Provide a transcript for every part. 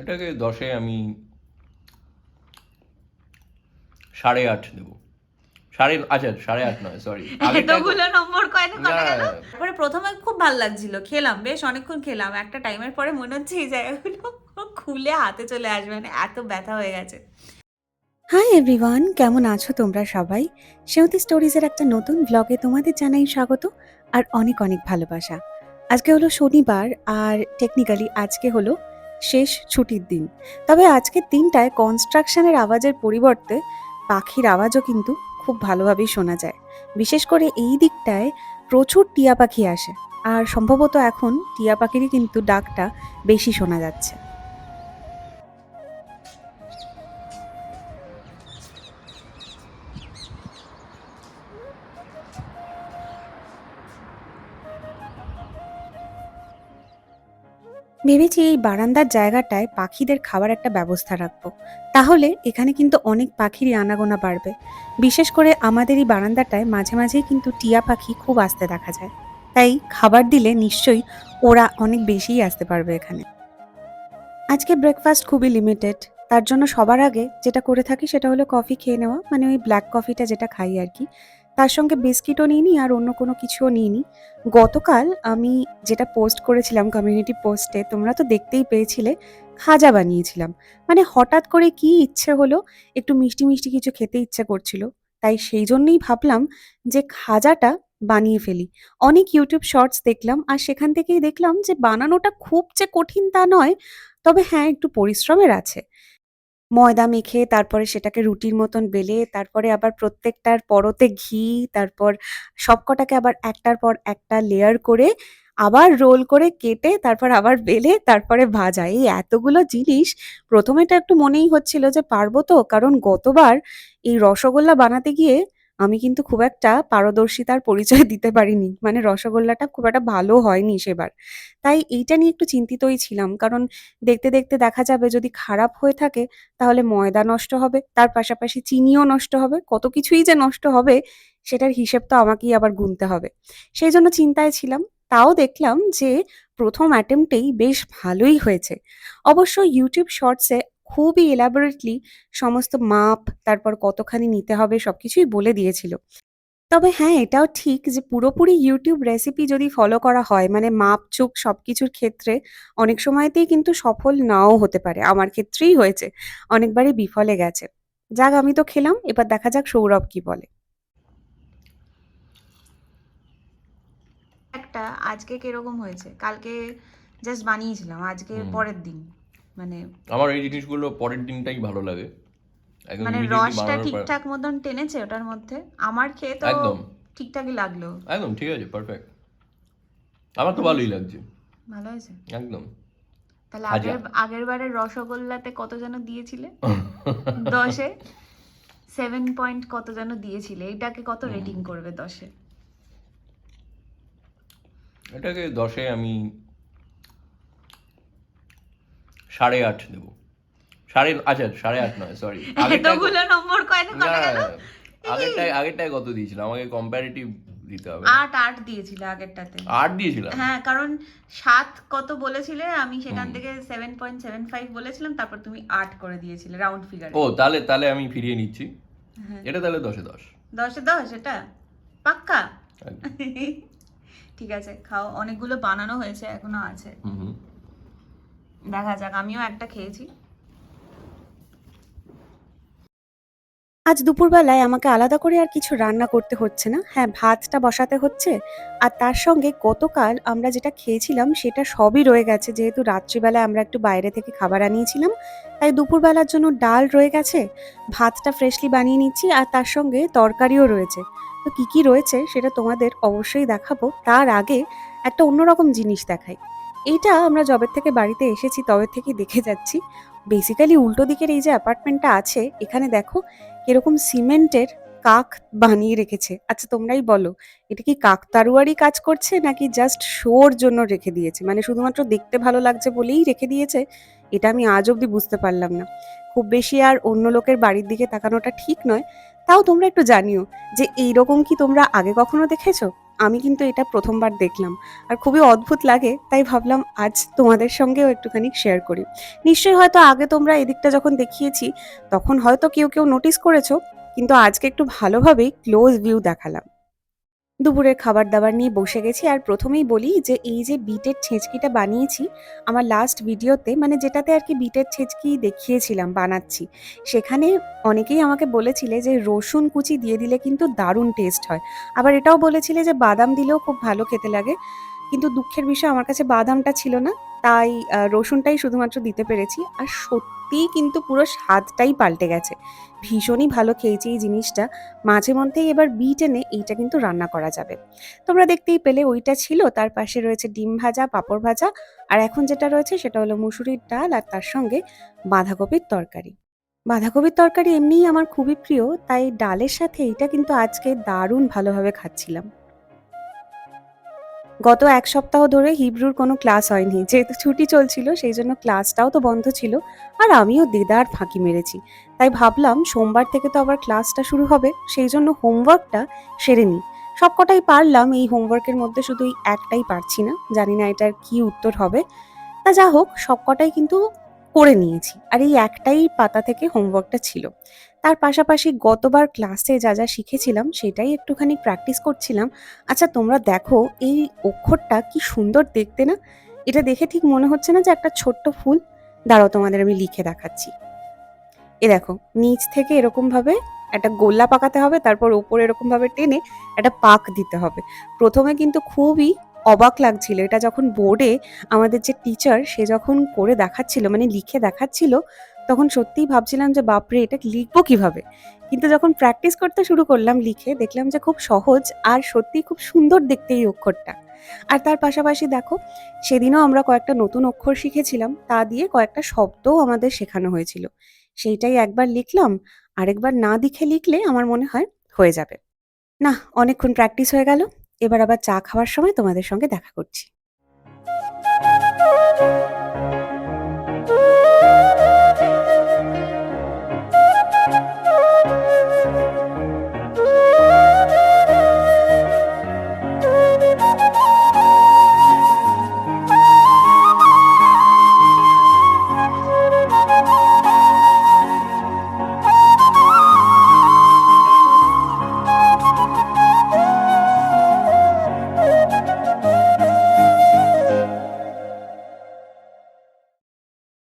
এটাকে দশে আমি সাড়ে আট দেবো। সাড়ে আচ্ছা সাড়ে আট নয় সরি এতগুলো নম্বর গেল? তারপরে প্রথমে খুব ভালো লাগছিল খেলাম বেশ অনেকক্ষণ খেলাম। একটা টাইমের পরে মনে হচ্ছে এই জায়গাগুলো খুলে হাতে চলে আসবে মানে এত ব্যথা হয়ে গেছে। হাই এভরিওয়ান কেমন আছো তোমরা সবাই? সেউতি স্টোরিজের একটা নতুন ব্লগে তোমাদের জানাই স্বাগত আর অনেক অনেক ভালোবাসা। আজকে হলো শনিবার আর টেকনিক্যালি আজকে হলো শেষ ছুটির দিন। তবে আজকের দিনটায় কনস্ট্রাকশনের আওয়াজের পরিবর্তে পাখির আওয়াজও কিন্তু খুব ভালোভাবেই শোনা যায়। বিশেষ করে এই দিকটায় প্রচুর টিয়া পাখি আসে। আর সম্ভবত এখন টিয়া পাখিরই কিন্তু ডাকটা বেশি শোনা যাচ্ছে। ভেবেছি এই বারান্দার জায়গাটায় পাখিদের খাবার একটা ব্যবস্থা রাখব। তাহলে এখানে কিন্তু অনেক পাখিরই আনাগোনা বাড়বে। বিশেষ করে আমাদের এই বারান্দাটায় মাঝে মাঝেই কিন্তু টিয়া পাখি খুব আসতে দেখা যায়। তাই খাবার দিলে নিশ্চয়ই ওরা অনেক বেশিই আসতে পারবে এখানে। আজকে ব্রেকফাস্ট খুবই লিমিটেড তার জন্য সবার আগে যেটা করে থাকি সেটা হলো কফি খেয়ে নেওয়া মানে ওই ব্ল্যাক কফিটা যেটা খাই আর কি। তার সঙ্গে বিস্কিটও নিইনি আর অন্য কোনো কিছুও নিইনি। গতকাল আমি যেটা পোস্ট করেছিলাম কমিউনিটি পোস্টে তোমরা তো দেখতেই পেয়েছিলে, খাজা বানিয়েছিলাম। মানে হঠাৎ করে কি ইচ্ছে হলো, একটু মিষ্টি মিষ্টি কিছু খেতে ইচ্ছে করছিল। তাই সেই জন্যই ভাবলাম যে খাজাটা বানিয়ে ফেলি। অনেক ইউটিউব শর্টস দেখলাম আর সেখান থেকেই দেখলাম যে বানানোটা খুব যে কঠিন তা নয়, তবে হ্যাঁ একটু পরিশ্রমের আছে। ময়দা মেখে, তারপরে সেটাকে রুটির মতন বেলে, তারপরে আবার প্রত্যেকটার পরতে ঘি, তারপর সবকটাকে আবার একটার পর একটা লেয়ার করে আবার রোল করে কেটে, তারপর আবার বেলে, তারপরে ভাজা। এই এতগুলো জিনিস প্রথমে তো একটু মনেই হচ্ছিল যে পারব তো, কারণ গতবার এই রসগোল্লা বানাতে গিয়ে আমি কিন্তু খুব একটা পারদর্শিতার পরিচয় দিতে পারিনি। মানে রসগোল্লাটা খুব একটা ভালো হয়নি সেবার। তাই এইটা নিয়ে একটু চিন্তিতই ছিলাম। কারণ দেখতে দেখতে দেখা যাবে যদি খারাপ হয়ে থাকে, তাহলে ময়দা নষ্ট হবে, তার পাশাপাশি চিনিও নষ্ট হবে, কত কিছুই যে নষ্ট হবে, সেটার হিসেব তো আমাকেই আবার গুনতে হবে। সেই জন্য চিন্তায় ছিলাম, তাও দেখলাম যে প্রথম অ্যাটেম্পটেই বেশ ভালোই হয়েছে। অবশ্য ইউটিউব শর্টসে খুবই এলাবোরেটলি সমস্ত মাপ তারপর কতখানি নিতে হবে সবকিছুই বলে দিয়েছিল। তবে হ্যাঁ এটাও ঠিক যে পুরোপুরি ইউটিউব রেসিপি যদি ফলো করা হয় মানে মাপ চুক সবকিছুর ক্ষেত্রে অনেক সময়তেই কিন্তু সফল নাও হতে পারে। আমার ক্ষেত্রেই হয়েছে। অনেকবারই বিফলে গেছে। যাক আমি তো খেলাম এবার দেখা যাক সৌরভ কি বলে। একটা আজকে কীরকম হয়েছে? কালকে জাস্ট বানিয়েছিলাম আজকে পরের দিন। মানে আমার এই জিনিসগুলো পরের দিনটাই ভালো লাগে। মানে রসটা ঠিকঠাক মতন টেনেছে ওটার মধ্যে? আমার খেয়ে তো একদম। ঠিকঠাকই লাগল। একদম ঠিক আছে পারফেক্ট আমার তো ভালোই লাগছে। ভালো হয়েছে? একদম। তাহলে আগের আগের বারের রসগোল্লাতে কত যেন দিয়েছিলে? দশে? সেভেন পয়েন্ট কত যেন দিয়েছিলে? এটাকে কত রেটিং করবে দশে? এটাকে দশে আমি সাড়ে আট দেবো। সাড়ে আচ্ছা সাড়ে আট নয় সরি এতগুলো নম্বর কয় না কটা গেল? আগেরটায় আগেরটায় কত দিয়েছিলাম আমাকে কম্পারেটিভ দিতে হবে। আট আট দিয়েছিল আগেরটাতে। আট দিয়েছিলাম? হ্যাঁ কারণ সাত কত বলেছিলে? আমি সেখান থেকে সেভেন পয়েন্ট সেভেন ফাইভ বলেছিলাম তারপর তুমি আট করে দিয়েছিলে রাউন্ড ফিগার ও তাহলে তাহলে আমি ফিরিয়ে নিচ্ছি। হ্যাঁ। এটা তাহলে দশে দশ। দশে দশ এটা? পাক্কা? ঠিক আছে খাও। অনেকগুলো বানানো হয়েছে এখনও আছে। হুম। দেখা যাক, আমিও একটা খেয়েছি। আজ দুপুরবেলায় আমাকে আলাদা করে আর কিছু রান্না করতে হচ্ছে না। হ্যাঁ ভাতটা বসাতে হচ্ছে। আর তার সঙ্গে গতকাল আমরা যেটা খেয়েছিলাম, সেটা সবই রয়ে গেছে। যেহেতু রাত্রিবেলায় আমরা একটু বাইরে থেকে খাবার আনিয়েছিলাম, তাই দুপুরবেলার জন্য ডাল রয়ে গেছে, ভাতটা ফ্রেশলি বানিয়ে নিচ্ছি, আর তার সঙ্গে তরকারিও রয়েছে। তো কি কি রয়েছে, সেটা তোমাদের অবশ্যই দেখাবো। তার আগে একটা অন্যরকম জিনিস দেখাই। এইটা আমরা জবের থেকে বাড়িতে এসেছি, তবে থেকে দেখে যাচ্ছি। বেসিক্যালি উল্টো দিকের এই যে অ্যাপার্টমেন্টটা আছে, এখানে দেখো এরকম সিমেন্টের কাক বানিয়ে রেখেছে। আচ্ছা তোমরাই বলো, এটা কি কাকতারুয়ারই কাজ করছে নাকি জাস্ট শোর জন্য রেখে দিয়েছে? মানে শুধুমাত্র দেখতে ভালো লাগছে বলেই রেখে দিয়েছে, এটা আমি আজ অবধি বুঝতে পারলাম না। খুব বেশি আর অন্য লোকের বাড়ির দিকে তাকানোটা ঠিক নয়। তাও তোমরা একটু জানিও যে এইরকম কি তোমরা আগে কখনো দেখেছ? আমি কিন্তু এটা প্রথমবার দেখলাম। আর খুবই অদ্ভুত লাগে, তাই ভাবলাম আজ তোমাদের সঙ্গেও একটুখানি শেয়ার করি। নিশ্চয়ই হয়তো আগে তোমরা এদিকটা যখন দেখিয়েছি, তখন হয়তো কেউ কেউ নোটিস করেছ, কিন্তু আজকে একটু ভালোভাবেই ক্লোজ ভিউ দেখালাম। দুপুরের খাবার দাবার নিয়ে বসে গেছি আর প্রথমেই বলি যে এই যে বিটের ছেঁচকিটা বানিয়েছি, আমার লাস্ট ভিডিওতে মানে যেটাতে আর কি বিটের ছেঁচকি দেখিয়েছিলাম, বানাচ্ছি, সেখানে অনেকেই আমাকে বলেছিলে যে রসুন কুচি দিয়ে দিলে কিন্তু দারুণ টেস্ট হয়। আবার এটাও বলেছিলে যে বাদাম দিলেও খুব ভালো খেতে লাগে। কিন্তু দুঃখের বিষয়, আমার কাছে বাদামটা ছিল না, তাই রসুনটাই শুধুমাত্র দিতে পেরেছি। আর সত্যিই কিন্তু পুরো স্বাদটাই পাল্টে গেছে। ভীষণই ভালো খেয়েছি এই জিনিসটা। মাঝে মধ্যেই এবার বিট এনে এইটা কিন্তু রান্না করা যাবে। তোমরা দেখতেই পেলে ওইটা ছিল, তার পাশে রয়েছে ডিম ভাজা, পাঁপড় ভাজা, আর এখন যেটা রয়েছে সেটা হলো মুসুরির ডাল আর তার সঙ্গে বাঁধাকপির তরকারি। বাঁধাকপির তরকারি এমনিই আমার খুবই প্রিয়, তাই ডালের সাথে এইটা কিন্তু আজকে দারুণ ভালোভাবে খাচ্ছিলাম। গত এক সপ্তাহ ধরে হিব্রুর কোনো ক্লাস হয়নি। যেহেতু ছুটি চলছিল, সেই জন্য ক্লাসটাও তো বন্ধ ছিল আর আমিও দেদার ফাঁকি মেরেছি। তাই ভাবলাম সোমবার থেকে তো আবার ক্লাসটা শুরু হবে, সেই জন্য হোমওয়ার্কটা সেরে নিই। সবকটাই পারলাম, এই হোমওয়ার্কের মধ্যে শুধু এই একটাই পারছি না। জানি না এটার কি উত্তর হবে। তা যা হোক সবকটাই কিন্তু করে নিয়েছি। আর এই একটাই পাতা থেকে হোমওয়ার্কটা ছিল। তার পাশাপাশি গতবার ক্লাসে যা যা শিখেছিলাম, সেটাই একটুখানি প্র্যাকটিস করছিলাম। আচ্ছা তোমরা দেখো, এই অক্ষরটা কি সুন্দর দেখতে না? এটা দেখে ঠিক মনে হচ্ছে না যে একটা ছোট্ট ফুল? দাঁড়াও, তোমাদের আমি লিখে দেখাচ্ছি। এ দেখো, নিচ থেকে এরকম ভাবে একটা গোল্লা পাকাতে হবে, তারপর ওপরে এরকম ভাবে টেনে একটা পাক দিতে হবে। প্রথমে কিন্তু খুবই অবাক লাগছিল। এটা যখন বোর্ডে আমাদের যে টিচার সে যখন করে দেখাচ্ছিল মানে লিখে দেখাচ্ছিল, তখন সত্যিই ভাবছিলাম যে, বাপরে, এটা লিখব কীভাবে? কিন্তু যখন প্র্যাকটিস করতে শুরু করলাম লিখে, দেখলাম যে খুব সহজ আর সত্যিই খুব সুন্দর দেখতে এই অক্ষরটা। আর তার পাশাপাশি দেখো, সেদিনও আমরা কয়েকটা নতুন অক্ষর শিখেছিলাম, তা দিয়ে কয়েকটা শব্দও আমাদের শেখানো হয়েছিল। সেইটাই একবার লিখলাম, আরেকবার না দেখে লিখলে আমার মনে হয় হয়ে যাবে। না অনেকক্ষণ প্র্যাকটিস হয়ে গেল। এবার আবার চা খাওয়ার সময় তোমাদের সঙ্গে দেখা করছি।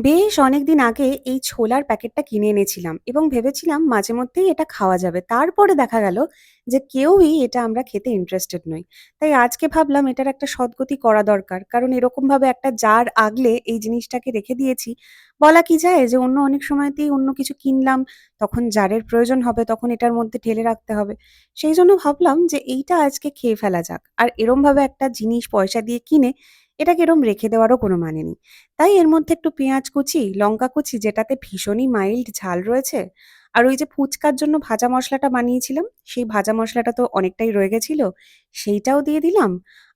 বেশ অনেকদিন আগে এই ছোলার প্যাকেটটা কিনে এনেছিলাম এবং ভেবেছিলাম মাঝে মধ্যেই এটা খাওয়া যাবে। তারপরে দেখা গেল যে কেউই এটা আমরা খেতে ইন্টারেস্টেড নই। তাই আজকে ভাবলাম এটার একটা সদ্গতি করা দরকার। কারণ এরকমভাবে একটা জার আগলে এই জিনিসটাকে রেখে দিয়েছি, বলা কি যায় যে অন্য অনেক সময়তেই অন্য কিছু কিনলাম, তখন জারের প্রয়োজন হবে, তখন এটার মধ্যে ঢেলে রাখতে হবে। সেই জন্য ভাবলাম যে এইটা আজকে খেয়ে ফেলা যাক। আর এরমভাবে একটা জিনিস পয়সা দিয়ে কিনে এটাকে এরম রেখে দেওয়ারও কোনো মানে নেই। তাই এর মধ্যে একটু পেঁয়াজ কুচি, লঙ্কা কুচি, যেটাতে ভীষণই মাইল্ড ঝাল রয়েছে। আর ওই যে ফুচকার জন্য ভাজা মশলাটা বানিয়েছিলাম, সেই ভাজা মশলাটা তো অনেকটাই রয়ে গেছিল, সেইটাও দিয়ে দিলাম।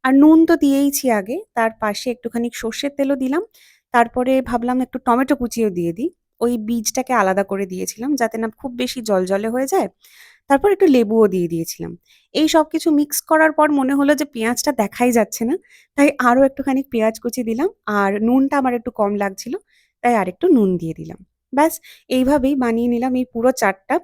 আর নুন তো দিয়েইছি আগে, তার পাশে একটুখানি সর্ষের তেলও দিলাম। তারপরে ভাবলাম একটু টমেটো কুচিও দিয়ে দিই। ওই বীজটাকে আলাদা করে দিয়েছিলাম যাতে না খুব বেশি জলজলে হয়ে যায়। তারপর একটু লেবুও দিয়ে দিয়েছিলাম। এই সব কিছু মিক্স করার পর মনে হলো যে পেঁয়াজটা দেখাই যাচ্ছে না, তাই আরও একটুখানি পেঁয়াজ কুচি দিলাম আর নুনটা আমার একটু কম লাগছিল, তাই আরেকটু নুন দিয়ে দিলাম। ব্যাস, এইভাবেই বানিয়ে নিলাম এই পুরো চাটটা।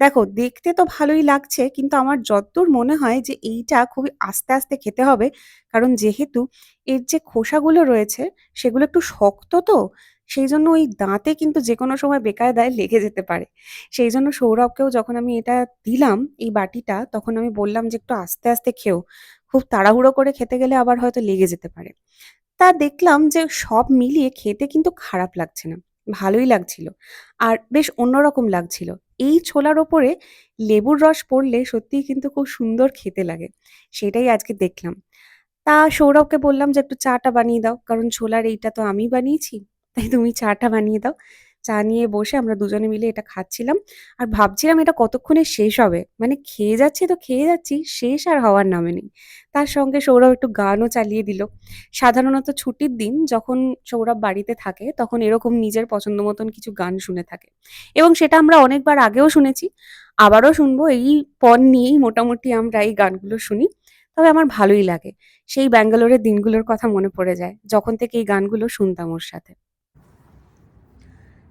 দেখো, দেখতে তো ভালোই লাগছে, কিন্তু আমার যতদূর মনে হয় যে এইটা খুবই আস্তে আস্তে খেতে হবে। কারণ যেহেতু এর যে খোসাগুলো রয়েছে, সেগুলো একটু শক্ত তো সেই জন্য ওই দাঁতে কিন্তু যে কোনো সময় বেকায়দায় লেগে যেতে পারে। সেই জন্য সৌরভকেও যখন আমি এটা দিলাম, এই বাটিটা, তখন আমি বললাম যে, একটু আস্তে আস্তে খেও। খুব তাড়াহুড়ো করে খেতে গেলে আবার হয়তো লেগে যেতে পারে। তা দেখলাম যে, সব মিলিয়ে খেতে কিন্তু খারাপ লাগছে না, ভালোই লাগছিল। আর বেশ অন্যরকম লাগছিল। এই ছোলার ওপরে লেবুর রস পড়লে সত্যিই কিন্তু খুব সুন্দর খেতে লাগে। সেটাই আজকে দেখলাম। তা সৌরভকে বললাম যে, একটু চাটা বানিয়ে দাও, কারণ ছোলার এইটা তো আমি বানিয়েছি। তুমি চাটা বানিয়ে দাও। চা নিয়ে বসে আমরা দুজনে মিলে এটা খাচ্ছিলাম। আর ভাবছিলাম এটা কতক্ষণে শেষ হবে? মানে খেয়ে যাচ্ছি তো খেয়ে যাচ্ছি, শেষ আর হওয়ার নামে নেই। তার সঙ্গে সৌরভ একটু গানও চালিয়ে দিল। সাধারণত ছুটির দিন যখন সৌরভ বাড়িতে থাকে, তখন এরকম নিজের পছন্দ মতন কিছু গান শুনে থাকে। এবং সেটা আমরা অনেকবার আগেও শুনেছি। আবারও শুনব, এই পণ নিয়েই মোটামুটি আমরা এই গানগুলো শুনি। তবে আমার ভালোই লাগে। সেই ব্যাঙ্গালোরের দিনগুলোর কথা মনে পড়ে যায়, যখন থেকে এই গানগুলো শুনতাম ওর সাথে।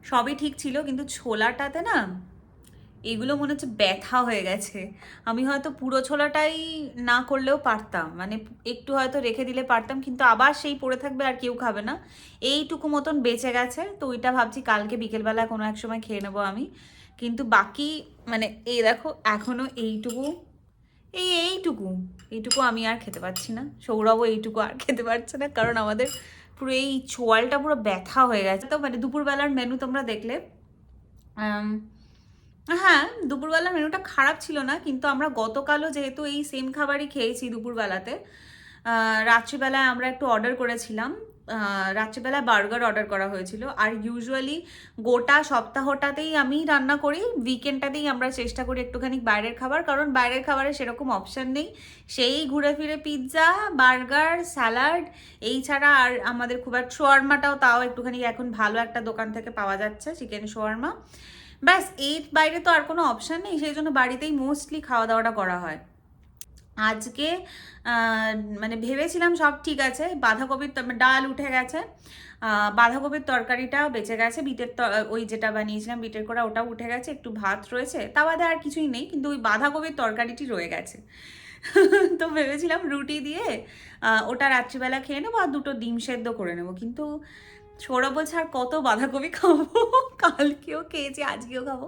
সবই ঠিক ছিল, কিন্তু ছোলাটাতে না এগুলো মনে হচ্ছে ব্যথা হয়ে গেছে। আমি হয়তো পুরো ছোলাটাই না করলেও পারতাম মানে একটু হয়তো রেখে দিলে পারতাম, কিন্তু আবার সেই পড়ে থাকবে আর কেউ খাবে না। এইটুকু মতন বেঁচে গেছে, তো ওইটা ভাবছি কালকে বিকেলবেলা কোনো এক সময় খেয়ে নেব আমি। কিন্তু বাকি মানে এই দেখো, এখনও এইটুকু, এই এইটুকু এইটুকু আমি আর খেতে পারছি না। সৌরভও এইটুকু আর খেতে পারছে না, কারণ আমাদের পুরো এই চোয়ালটা পুরো ব্যথা হয়ে গেছে। তো মানে দুপুরবেলার মেনু তোমরা দেখলে হ্যাঁ দুপুরবেলার মেনুটা খারাপ ছিল না, কিন্তু আমরা গতকালও যেহেতু এই সেম খাবারই খেয়েছি দুপুরবেলাতে রাত্রিবেলায় আমরা একটু অর্ডার করেছিলাম। আহ, রাত্রিবেলায় বার্গার অর্ডার করা হয়েছিল। আর ইউজুয়ালি গোটা সপ্তাহটাতেই আমি রান্না করি উইকেন্ডটাতেই আমরা চেষ্টা করি একটুখানি বাইরের খাবার কারণ বাইরের খাবারে সেরকম অপশান নেই। সেই ঘুরে ফিরে পিৎজা বার্গার স্যালাড এই ছাড়া আর আমাদের খুব আর শোয়ারমাটাও তাও একটুখানি এখন ভালো একটা দোকান থেকে পাওয়া যাচ্ছে চিকেন শোয়ারমা। ব্যাস এর বাইরে তো আর কোনো অপশান নেই সেই জন্য বাড়িতেই মোস্টলি খাওয়া দাওয়াটা করা হয়। আজকে মানে ভেবেছিলাম সব ঠিক আছে, বাঁধাকপির ডাল উঠে গেছে বাঁধাকপির তরকারিটা বেঁচে গেছে, বিটের ওই যেটা বানিয়েছিলাম, বিটের করা ওটাও উঠে গেছে, একটু ভাত রয়েছে, তা বাদে আর কিছুই নেই, কিন্তু ওই বাঁধাকপির তরকারিটি রয়ে গেছে। তো ভেবেছিলাম রুটি দিয়ে ওটা রাত্রিবেলা খেয়ে নেব আর দুটো ডিম সেদ্ধ করে নেব, কিন্তু সৌরভ বলছে, আর কত বাঁধাকপি খাব? কালকেও খেয়েছি, আজকেও খাব।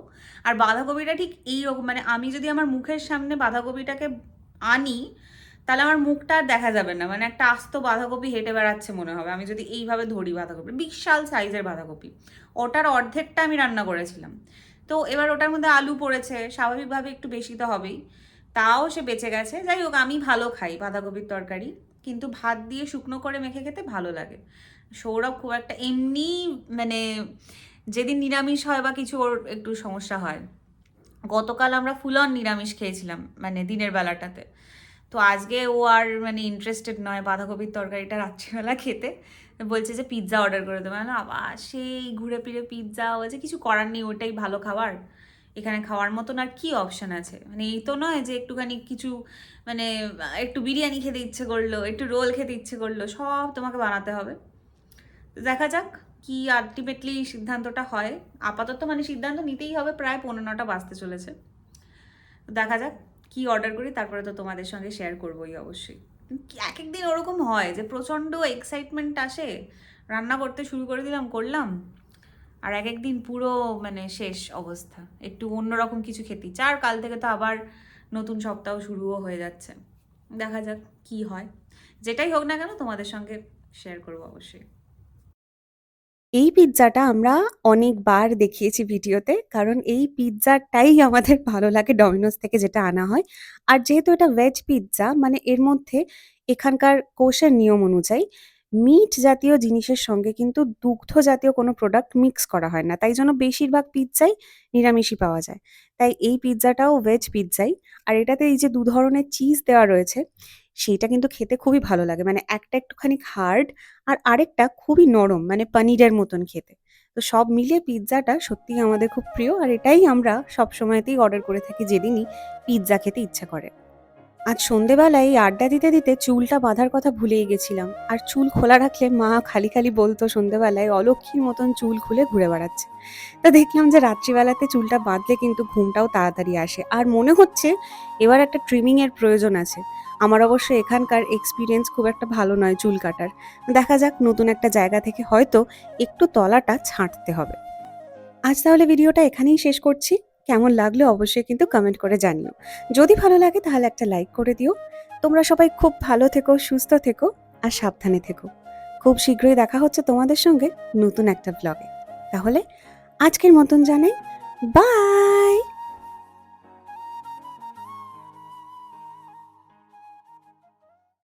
আর বাঁধাকপিটা ঠিক এইরকম মানে আমি যদি আমার মুখের সামনে বাঁধাকপিটাকে আনি, তাহলে আমার মুখটা আর দেখা যাবে না। মানে একটা আস্ত বাঁধাকপি হেঁটে বেড়াচ্ছে মনে হবে। আমি যদি এইভাবে ধরি বাঁধাকপি, বিশাল সাইজের বাঁধাকপি। ওটার অর্ধেকটা আমি রান্না করেছিলাম। তো এবার ওটার মধ্যে আলু পড়েছে, স্বাভাবিকভাবে একটু বেশি তো হবেই। তাও সে বেঁচে গেছে। যাই হোক, আমি ভালো খাই বাঁধাকপির তরকারি। কিন্তু ভাত দিয়ে শুকনো করে মেখে খেতে ভালো লাগে। সৌরভ খুব একটা এমনি মানে যেদিন নিরামিষ হয় বা কিছু ওর একটু সমস্যা হয়। গতকাল আমরা ফুল অন নিরামিষ খেয়েছিলাম মানে দিনের বেলাটাতে। তো আজকে ও আর মানে ইন্টারেস্টেড নয় বাঁধাকপির তরকারিটা রাত্রিবেলা খেতে। বলছে যে পিৎজা অর্ডার করে দেবে। না আবার সেই ঘুরে ফিরে পিৎজা বলছে, কিছু করার নেই, ওটাই ভালো খাবার। এখানে খাওয়ার মতন আর কি অপশন আছে? মানে এই তো নয় যে একটুখানি কিছু মানে একটু বিরিয়ানি খেতে ইচ্ছে করল, একটু রোল খেতে ইচ্ছে করল, সব তোমাকে বানাতে হবে। দেখা যাক। কি আলটিমেটলি সিদ্ধান্তটা হয়? আপাতত মানে সিদ্ধান্ত নিতেই হবে, প্রায় পনেরো নটা বাজতে চলেছে। দেখা যাক কি অর্ডার করি, তারপরে তো তোমাদের সঙ্গে শেয়ার করবোই অবশ্যই। এক এক দিন ওরকম হয় যে প্রচণ্ড এক্সাইটমেন্ট আসে, রান্না করতে শুরু করে দিলাম, করলাম, আর এক একদিন পুরো মানে শেষ অবস্থা। একটু অন্যরকম কিছু খেতে ইচ্ছে, আর কাল থেকে তো আবার নতুন সপ্তাহ শুরুও হয়ে যাচ্ছে। দেখা যাক কি হয়। যেটাই হোক না কেন তোমাদের সঙ্গে শেয়ার করব অবশ্যই। এই পিৎজাটা আমরা অনেকবার দেখিয়েছি ভিডিওতে, কারণ এই পিৎজাটাই আমাদের ভালো লাগে ডমিনোস থেকে যেটা আনা হয়। আর যেহেতু এটা ভেজ পিৎজা মানে এর মধ্যে এখানকার কোষের নিয়ম অনুযায়ী মিট জাতীয় জিনিসের সঙ্গে কিন্তু দুগ্ধ জাতীয় কোনো প্রোডাক্ট মিক্স করা হয় না। তাই জন্য বেশিরভাগ পিৎজাই নিরামিষই পাওয়া যায়। তাই এই পিৎজাটাও ভেজ পিৎজাই। আর এটাতে এই যে দু ধরনের চিজ দেওয়া রয়েছে সেইটা কিন্তু খেতে খুবই ভালো লাগে। মানে একটা একটুখানি হার্ড আর আরেকটা খুবই নরম মানে পনিরের মতন খেতে। তো সব মিলিয়ে পিৎজাটা সত্যিই আমাদের খুব প্রিয় আর এটাই আমরা সব সময়তেই অর্ডার করে থাকি যেদিনই পিৎজা খেতে ইচ্ছা করে। আজ সন্ধেবেলায় আড্ডা দিতে দিতে চুলটা বাঁধার কথা ভুলেই গেছিলাম। আর চুল খোলা রাখলে মা খালি খালি বলতো সন্ধেবেলায় অলক্ষীর মতন চুল খুলে ঘুরে বেড়াচ্ছে। তা দেখলাম যে রাত্রিবেলাতে চুলটা বাঁধলে কিন্তু ঘুমটাও তাড়াতাড়ি আসে। আর মনে হচ্ছে এবার একটা ট্রিমিংয়ের প্রয়োজন আছে। আমার অবশ্য এখানকার এক্সপিরিয়েন্স খুব একটা ভালো নয় চুল কাটার। দেখা যাক নতুন একটা জায়গা থেকে হয়তো একটু তলাটা ছাঁটতে হবে। আজ তাহলে ভিডিওটা এখানেই শেষ করছি। কেমন লাগল অবশ্যই কিন্তু কমেন্ট করে জানিও। যদি ভালো লাগে তাহলে একটা লাইক করে দিও। তোমরা সবাই খুব ভালো থেকো, সুস্থ থেকো আর সাবধানে থেকো। খুব শীঘ্রই দেখা হচ্ছে তোমাদের সঙ্গে নতুন একটা ব্লগে তাহলে আজকের মতন জানাই বাই